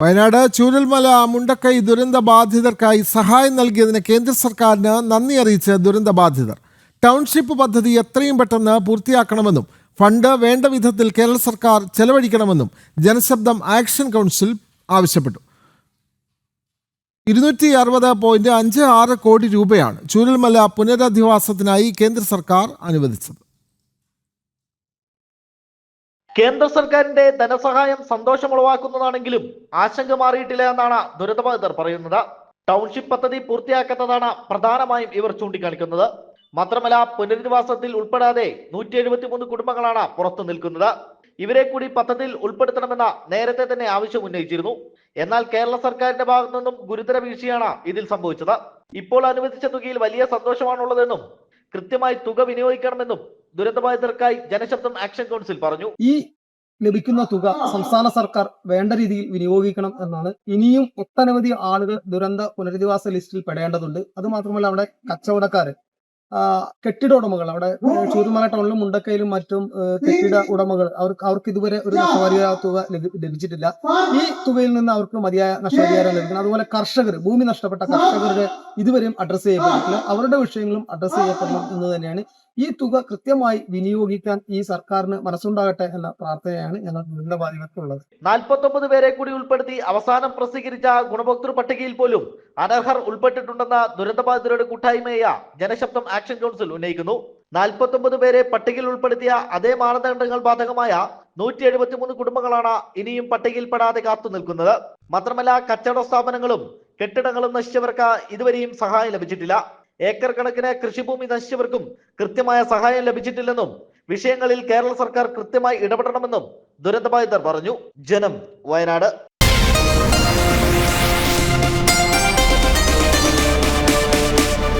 വയനാട് ചൂരൽമല മുണ്ടക്കൈ ദുരന്ത ബാധിതർക്കായി സഹായം നൽകിയതിന് കേന്ദ്ര സർക്കാരിന് നന്ദി അറിയിച്ച് ദുരന്ത ബാധിതർ. ടൗൺഷിപ്പ് പദ്ധതി എത്രയും പെട്ടെന്ന് പൂർത്തിയാക്കണമെന്നും ഫണ്ട് വേണ്ട വിധത്തിൽ കേരള സർക്കാർ ചെലവഴിക്കണമെന്നും ജനശബ്ദം ആക്ഷൻ കൗൺസിൽ ആവശ്യപ്പെട്ടു. ഇരുന്നൂറ്റി അറുപത് പോയിന്റ് അഞ്ച് ആറ് കോടി രൂപയാണ് ചൂരൽമല പുനരധിവാസത്തിനായി കേന്ദ്ര സർക്കാർ അനുവദിച്ചത്. കേന്ദ്ര സർക്കാരിന്റെ ധനസഹായം സന്തോഷമുളവാക്കുന്നതാണെങ്കിലും ആശങ്ക മാറിയിട്ടില്ല എന്നാണ് ദുരിതബാധിതർ പറയുന്നത്. ടൗൺഷിപ്പ് പദ്ധതി പൂർത്തിയാക്കാത്തതാണ് പ്രധാനമായും ഇവർ ചൂണ്ടിക്കാണിക്കുന്നത്. മാത്രമല്ല പുനരധിവാസത്തിൽ ഉൾപ്പെടാതെ നൂറ്റി എഴുപത്തിമൂന്ന് കുടുംബങ്ങളാണ് പുറത്തു നിൽക്കുന്നത്. ഇവരെ കൂടി പദ്ധതിയിൽ ഉൾപ്പെടുത്തണമെന്ന നേരത്തെ തന്നെ ആവശ്യം ഉന്നയിച്ചിരുന്നു. എന്നാൽ കേരള സർക്കാരിന്റെ ഭാഗത്തു നിന്നും ഗുരുതര വീഴ്ചയാണ് ഇതിൽ സംഭവിച്ചത്. ഇപ്പോൾ അനുവദിച്ച തുകയിൽ വലിയ സന്തോഷമാണുള്ളതെന്നും കൃത്യമായി തുക വിനിയോഗിക്കണമെന്നും ദുരന്തബാധിതർക്കായി ജനശബ്ദം ആക്ഷൻ കൗൺസിൽ പറഞ്ഞു. ഈ ലഭിക്കുന്ന തുക സംസ്ഥാന സർക്കാർ വേണ്ട രീതിയിൽ വിനിയോഗിക്കണം എന്നാണ്. ഇനിയും ഒട്ടനവധി ആളുകൾ ദുരന്ത പുനരധിവാസ ലിസ്റ്റിൽ പെടേണ്ടതുണ്ട്. അത് മാത്രമല്ല അവിടെ കച്ചവടക്കാർ കെട്ടിട ഉടമകൾ അവിടെ ചൂരുമല ടൗണിലും മുണ്ടക്കയിലും മറ്റും കെട്ടിട ഉടമകൾ അവർക്ക് അവർക്ക് ഇതുവരെ ഒരു നഷ്ടപരിഹാര തുക ലഭിച്ചിട്ടില്ല. ഈ തുകയിൽ നിന്ന് അവർക്ക് മതിയായ നഷ്ടപരിഹാരം ലഭിക്കണം. അതുപോലെ കർഷകർ ഭൂമി നഷ്ടപ്പെട്ട കർഷകരുടെ ഇതുവരെയും അഡ്രസ്സ് ചെയ്യപ്പെട്ടിട്ടില്ല. അവരുടെ വിഷയങ്ങളും അഡ്രസ്സ് ചെയ്യപ്പെടണം എന്ന് തന്നെയാണ് ഈ തുക കൃത്യമായി വിനിയോഗിക്കാൻ ഈ സർക്കാരിന് മനസ്സുണ്ടാകട്ടെ എന്ന പ്രാർത്ഥനയാണ് ഞങ്ങൾ ദുരിതബാധിതർക്കുള്ളത് നാൽപ്പത്തൊമ്പത് പേരെ കൂടി ഉൾപ്പെടുത്തി അവസാനം പ്രസിദ്ധീകരിച്ച ഗുണഭോക്തൃ പട്ടികയിൽ പോലും അനർഹർ ഉൾപ്പെട്ടിട്ടുണ്ടെന്ന ദുരന്തബാധിതരുടെ കൂട്ടായ്മയായ ജനശബ്ദം ആക്ഷൻ കൗൺസിൽ ഉന്നയിക്കുന്നു. നാൽപ്പത്തൊമ്പത് പേരെ പട്ടികയിൽ ഉൾപ്പെടുത്തിയ അതേ മാനദണ്ഡങ്ങൾ ബാധകമായ നൂറ്റി എഴുപത്തിമൂന്ന് കുടുംബങ്ങളാണ് ഇനിയും പട്ടികയിൽപ്പെടാതെ കാത്തു നിൽക്കുന്നത്. മാത്രമല്ല കച്ചവട സ്ഥാപനങ്ങളും കെട്ടിടങ്ങളും നശിച്ചവർക്ക് ഇതുവരെയും സഹായം ലഭിച്ചിട്ടില്ല. ഏക്കർ കണക്കിന് കൃഷിഭൂമി നശിച്ചവർക്കും കൃത്യമായ സഹായം ലഭിച്ചിട്ടില്ലെന്നും വിഷയങ്ങളിൽ കേരള സർക്കാർ കൃത്യമായി ഇടപെടണമെന്നും ദുരന്തബാധിതർ പറഞ്ഞു. ജനം വയനാട്.